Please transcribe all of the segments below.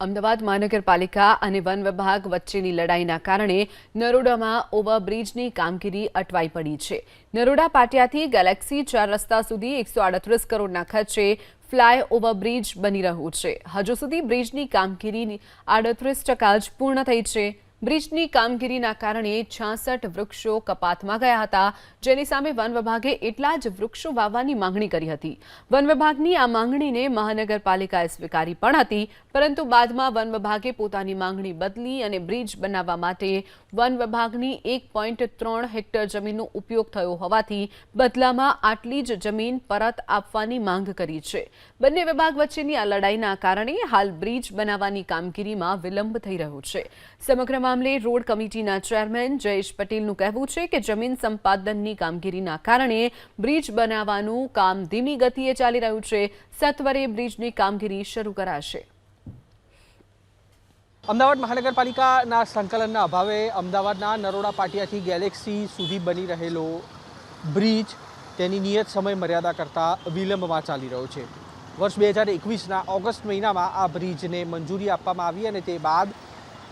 અમદાવાદ મહાનગરપાલિકા અને વન વિભાગ વચ્ચેની લડાઈના કારણે નરોડામાં ઓવરબ્રિજની કામગીરી અટવાઈ પડી છે. નરોડા પાટિયાથી ગેલેક્સી ચાર રસ્તા સુધી એકસો આડત્રીસ કરોડના ખર્ચે ફ્લાય ઓવરબ્રિજ બની રહ્યું છે. હજુ સુધી બ્રિજની કામગીરીની આડત્રીસ ટકા જ પૂર્ણ થઈ છે. બ્રિજની કામગીરીના કારણે છાસઠ વૃક્ષો કપાતમાં ગયા હતા. જેની સામે વન વિભાગે એટલા જ વૃક્ષો વાવવાની માંગણી કરી હતી. વન વિભાગની આ માંગણીને મહાનગરપાલિકાએ સ્વીકારી પણ હતી, પરંતુ બાદમાં વન વિભાગે પોતાની માંગણી બદલી અને બ્રિજ બનાવવા માટે વન વિભાગની એક ત્રણ હેક્ટર જમીનનો ઉપયોગ થયો હોવાથી બદલામાં આટલી જ જમીન પરત આપવાની માંગ કરી છે. બંને વિભાગ વચ્ચેની આ લડાઈના કારણે હાલ બ્રિજ બનાવવાની કામગીરીમાં વિલંબ થઈ રહ્યો છે. સમગ્ર મામલે રોડ કમિટીના ચેરમેન જયેશ પટેલનું કહેવું છે કે જમીન સંપાદનની કામગીરીના કારણે બ્રિજ બનાવવાનું કામ ધીમી ગતિએ ચાલી રહ્યું છે. સત્વરે બ્રિજની કામગીરી શરૂ કરાશે. અમદાવાદ મહાનગરપાલિકાના સંકલનના અભાવે અમદાવાદના નરોડા પાટિયાથી ગેલેક્સી સુધી બની રહેલો બ્રિજ તેની નિયત સમય મર્યાદા કરતાં વિલંબમાં ચાલી રહ્યો છે. વર્ષ બે હજાર એકવીસના ઓગસ્ટ મહિનામાં આ બ્રિજને મંજૂરી આપવામાં આવી અને તે બાદ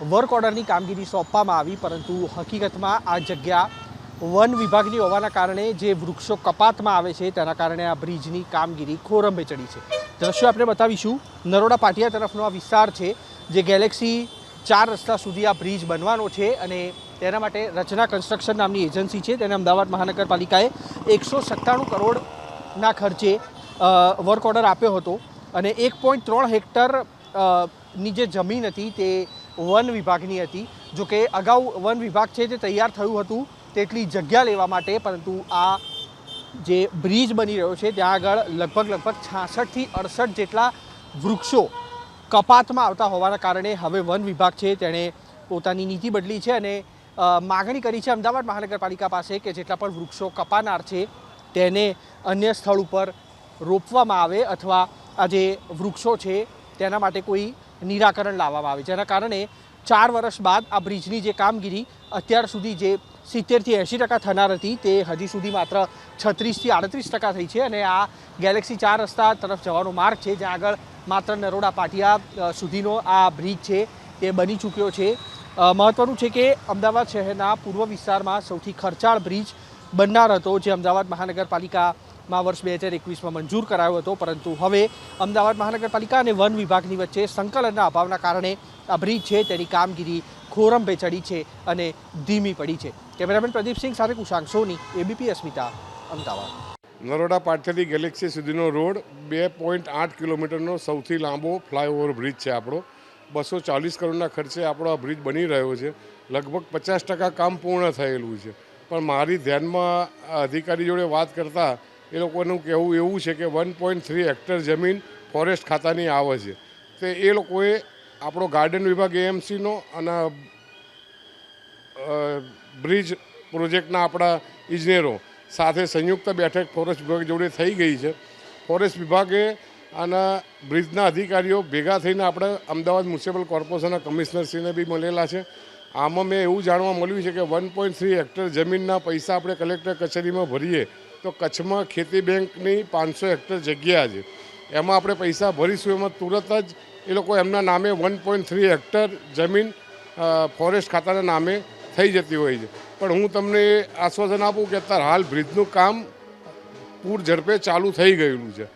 વર્ક ઓર્ડરની કામગીરી સોંપવામાં આવી, પરંતુ હકીકતમાં આ જગ્યા વન વિભાગની હોવાના કારણે જે વૃક્ષો કપાતમાં આવે છે, તેના કારણે આ બ્રિજની કામગીરી ખોરંભે ચડી છે. દ્રશ્યો આપણે બતાવીશું. નરોડા પાટિયા તરફનો આ વિસ્તાર છે, જે ગેલેક્સી ચાર રસ્તા સુધી આ બ્રિજ બનવાનો છે અને તેના માટે રચના કન્સ્ટ્રક્શન નામની એજન્સી છે. તેને અમદાવાદ મહાનગરપાલિકાએ એકસો સત્તાણું કરોડના ખર્ચે વર્ક ઓર્ડર આપ્યો હતો અને એક પોઈન્ટ ત્રણ હેક્ટરની જે જમીન હતી તે વન વિભાગની હતી. જો કે અગાઉ વન વિભાગ છે તે તૈયાર થયું હતું તેટલી જગ્યા લેવા માટે, પરંતુ આ જે બ્રિજ બની રહ્યો છે, ત્યાં આગળ લગભગ લગભગ છાસઠથી અડસઠ જેટલા વૃક્ષો કપાતમાં આવતા હોવાના કારણે હવે વન વિભાગ છે તેણે પોતાની નીતિ બદલી છે અને માગણી કરી છે અમદાવાદ મહાનગરપાલિકા પાસે કે જેટલા પણ વૃક્ષો કપાનાર છે તેને અન્ય સ્થળ ઉપર રોપવામાં આવે અથવા આ જે વૃક્ષો છે તેના માટે કોઈ નિરાકરણ લાવવામાં આવે જેના કારણે ચાર વર્ષ બાદ આ બ્રિજની જે કામગીરી અત્યાર સુધી જે સિત્તેરથી એંશી ટકા થનાર હતી તે હજી સુધી માત્ર છત્રીસથી આડત્રીસ ટકા થઈ છે અને આ ગેલેક્સી ચાર રસ્તા તરફ જવાનો માર્ગ છે, જ્યાં આગળ માત્ર નરોડા પાટિયા સુધીનો આ બ્રિજ છે, તે બની ચૂક્યો છે. મહત્ત્વનું છે કે અમદાવાદ શહેરના પૂર્વ વિસ્તારમાં સૌથી ખર્ચાળ બ્રિજ બનનાર હતો, જે અમદાવાદ મહાનગરપાલિકામાં વર્ષ બે હજાર એકવીસમાં મંજૂર કરાયો હતો, પરંતુ હવે અમદાવાદ મહાનગરપાલિકા અને વન વિભાગની વચ્ચે સંકલનના અભાવના કારણે આ બ્રિજ છે, તેની કામગીરી ખોરંભે ચડી છે અને ધીમી પડી છે. કેમેરામેન પ્રદીપસિંહ સાથે કુશાંક સોની એબીપી અસ્મિતા, અમદાવાદ. નરોડા પાટિયાથી ગેલેક્સી સુધીનો રોડ બે પોઈન્ટ આઠ કિલોમીટરનો સૌથી લાંબો ફ્લાયઓવર બ્રિજ છે આપણો. બસો ચાલીસ કરોડના ખર્ચે આપણો આ બ્રિજ બની રહ્યો છે. લગભગ પચાસ ટકા કામ પૂર્ણ થયેલું છે. પણ મારી ધ્યાનમાં અધિકારી જોડે વાત કરતાં એ લોકોનું કહેવું એવું છે કે વન પોઈન્ટ થ્રી હેક્ટર જમીન ફોરેસ્ટ ખાતાની આવે છે. તે એ લોકોએ આપણો ગાર્ડન વિભાગ એએમસીનો અને બ્રિજ પ્રોજેક્ટના આપણા ઇજનેરો સાથે સંયુક્ત બેઠક ફોરેસ્ટ વિભાગ જોડે થઈ ગઈ છે. ફોરેસ્ટ વિભાગે અને બ્રિજના અધિકારીઓ ભેગા થઈને આપણે અમદાવાદ મ્યુનિસિપલ કોર્પોરેશનના કમિશનરશ્રીને બી મળેલા છે. આમાં મેં એવું જાણવા મળ્યું છે કે વન પોઈન્ટ થ્રી હેક્ટર જમીનના પૈસા આપણે કલેક્ટર કચેરીમાં ભરીએ તો કચ્છમાં ખેતી બેંકની પાંચસો હેક્ટર જગ્યા છે. એમાં આપણે પૈસા ભરીશું. એમાં તુરત જ એ લોકો એમના નામે વન પોઈન્ટ થ્રી હેક્ટર જમીન ફોરેસ્ટ ખાતાના નામે થઈ જતી હોય છે. પણ હું તમને આશ્વાસન આપું કે અત્યારે હાલ બ્રિજનું કામ પૂર ઝડપે ચાલુ થઈ ગયેલું છે.